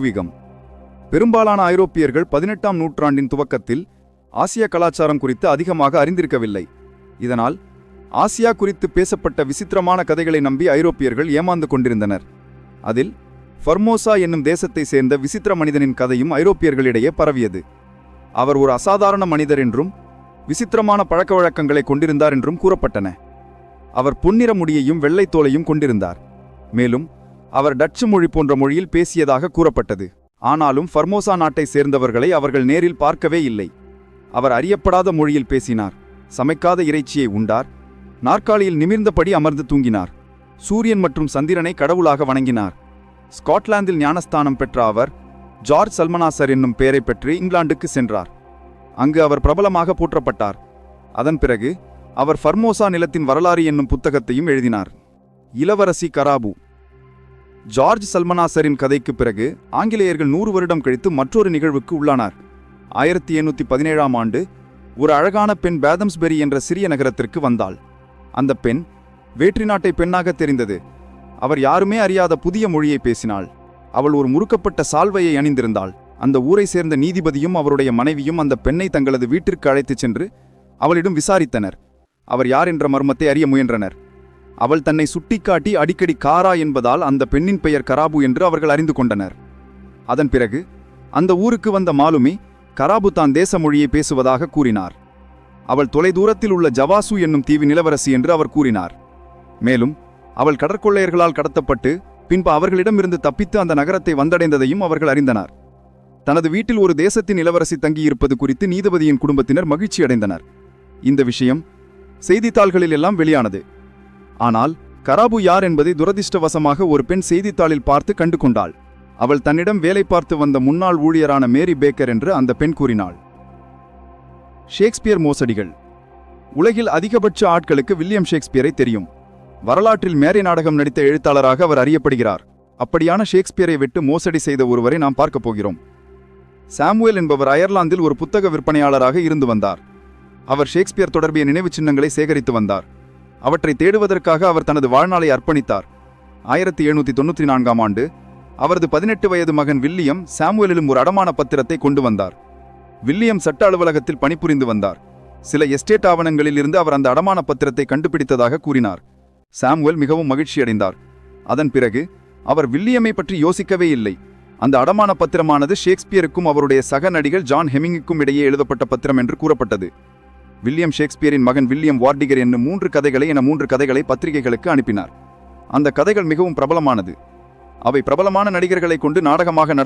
பூர்வீகம். பெரும்பாலான ஐரோப்பியர்கள் பதினெட்டாம் நூற்றாண்டின் துவக்கத்தில் ஆசிய கலாச்சாரம் குறித்து அதிகமாக அறிந்திருக்கவில்லை. இதனால் ஆசியா குறித்து பேசப்பட்ட விசித்திரமான கதைகளை நம்பி ஐரோப்பியர்கள் ஏமாந்து கொண்டிருந்தனர். அதில் ஃபர்மோசா என்னும் தேசத்தை சேர்ந்த விசித்திர மனிதனின் கதையும் ஐரோப்பியர்களிடையே பரவியது. அவர் ஒரு அசாதாரண மனிதர் என்றும் விசித்திரமான பழக்கவழக்கங்களை கொண்டிருந்தார் என்றும் கூறப்பட்டன. அவர் பொன்னிற முடியையும் வெள்ளைத் தோலையும் கொண்டிருந்தார். மேலும் அவர் டச்சு மொழி போன்ற மொழியில் பேசியதாக கூறப்பட்டது. ஆனாலும் ஃபர்மோசா நாட்டை சேர்ந்தவர்களை அவர்கள் நேரில் பார்க்கவே இல்லை. அவர் அறியப்படாத மொழியில் பேசினார். சமைக்காத இறைச்சியை உண்டார். நாற்காலியில் நிமிர்ந்தபடி அமர்ந்து தூங்கினார். சூரியன் மற்றும் சந்திரனை கடவுளாக வணங்கினார். ஸ்காட்லாந்தில் ஞானஸ்தானம் பெற்ற அவர் ஜார்ஜ் சல்மனாசர் என்னும் பெயரைப் பெற்று இங்கிலாந்துக்கு சென்றார். அங்கு அவர் பிரபலமாக போற்றப்பட்டார். அதன் பிறகு அவர் ஃபர்மோசா நிலத்தின் வரலாறு என்னும் புத்தகத்தையும் எழுதினார். இளவரசி கராபு. ஜார்ஜ் சல்மனாசரின் கதைக்குப் பிறகு ஆங்கிலேயர்கள் நூறு வருடம் கழித்து மற்றொரு நிகழ்வுக்கு உள்ளானார். ஆயிரத்தி எண்ணூற்றி பதினேழாம் ஆண்டு ஒரு அழகான பெண் பேதம்ஸ்பெரி என்ற சிறிய நகரத்திற்கு வந்தாள். அந்த பெண் வேற்றி நாட்டை பெண்ணாக தெரிந்தது. அவர் யாருமே அறியாத புதிய மொழியை பேசினாள். அவள் ஒரு முறுக்கப்பட்ட சால்வையை அணிந்திருந்தாள். அந்த ஊரை சேர்ந்த நீதிபதியும் அவருடைய மனைவியும் அந்த பெண்ணை தங்களது வீட்டிற்கு அழைத்துச் சென்று அவளிடம் விசாரித்தனர். அவர் யார் என்ற மர்மத்தை அறிய முயன்றனர். அவள் தன்னை சுட்டிக்காட்டி அடிக்கடி காரா என்பதால் அந்த பெண்ணின் பெயர் கராபு என்று அவர்கள் அறிந்து கொண்டனர். அதன் பிறகு அந்த ஊருக்கு வந்த மாலுமி கராபு தான் தேச மொழியை பேசுவதாக கூறினார். அவள் தொலைதூரத்தில் உள்ள ஜவாசு என்னும் தீவின் நிலவரசி என்று அவர் கூறினார். மேலும் அவள் கடற்கொள்ளையர்களால் கடத்தப்பட்டு பின்பு அவர்களிடமிருந்து தப்பித்து அந்த நகரத்தை வந்தடைந்ததையும் அவர்கள் அறிந்தனர். தனது வீட்டில் ஒரு தேசத்தின் இளவரசி தங்கியிருப்பது குறித்து நீதிபதியின் குடும்பத்தினர் மகிழ்ச்சியடைந்தனர். இந்த விஷயம் செய்தித்தாள்களில் எல்லாம் வெளியானது. ஆனால் கராபு யார் என்பதை துரதிர்ஷ்டவசமாக ஒரு பெண் செய்தித்தாளில் பார்த்து கண்டு கொண்டாள் அவள் தன்னிடம் வேலை பார்த்து வந்த முன்னாள் ஊழியரான மேரி பேக்கர் என்று அந்த பெண் கூறினாள். ஷேக்ஸ்பியர் மோசடிகள். உலகில் அதிகபட்ச ஆட்களுக்கு வில்லியம் ஷேக்ஸ்பியரை தெரியும். வரலாற்றில் மேரி நாடகம் நடித்த எழுத்தாளராக அவர் அறியப்படுகிறார். அப்படியான ஷேக்ஸ்பியரை விட்டு மோசடி செய்த ஒருவரை நாம் பார்க்கப் போகிறோம். சாமுவேல் என்பவர் அயர்லாந்தில் ஒரு புத்தக விற்பனையாளராக இருந்து வந்தார். அவர் ஷேக்ஸ்பியர் தொடர்பிய நினைவு சின்னங்களை சேகரித்து வந்தார். அவற்றை தேடுவதற்காக அவர் தனது வாழ்நாளை அர்ப்பணித்தார். ஆயிரத்தி எழுநூற்றி தொண்ணூற்றி நான்காம் ஆண்டு அவரது பதினெட்டு வயது மகன் வில்லியம் சாமுவேலிலும் ஒரு அடமான பத்திரத்தை கொண்டு வந்தார். வில்லியம் சட்ட அலுவலகத்தில் பணிபுரிந்து வந்தார். சில எஸ்டேட் ஆவணங்களில் இருந்து அவர் அந்த அடமான பத்திரத்தை கண்டுபிடித்ததாக கூறினார். சாமுவேல் மிகவும் மகிழ்ச்சியடைந்தார். அதன் பிறகு அவர் வில்லியமை பற்றி யோசிக்கவே இல்லை. அந்த அடமான பத்திரமானது ஷேக்ஸ்பியருக்கும் அவருடைய சக நடிகர் ஜான் ஹெமிங்குக்கும் இடையே எழுதப்பட்ட பத்திரம் என்று கூறப்பட்டது. வில்லியம் ஷேக்ஸ்பியரின் மகன் வில்லியம் வார்டிகர் என்னும் மூன்று கதைகளை என மூன்று கதைகளை பத்திரிகைகளுக்கு அனுப்பினார். அந்த கதைகள் மிகவும் பிரபலமானது. அவை பிரபலமான நடிகர்களை கொண்டு நாடகமாக நடத்த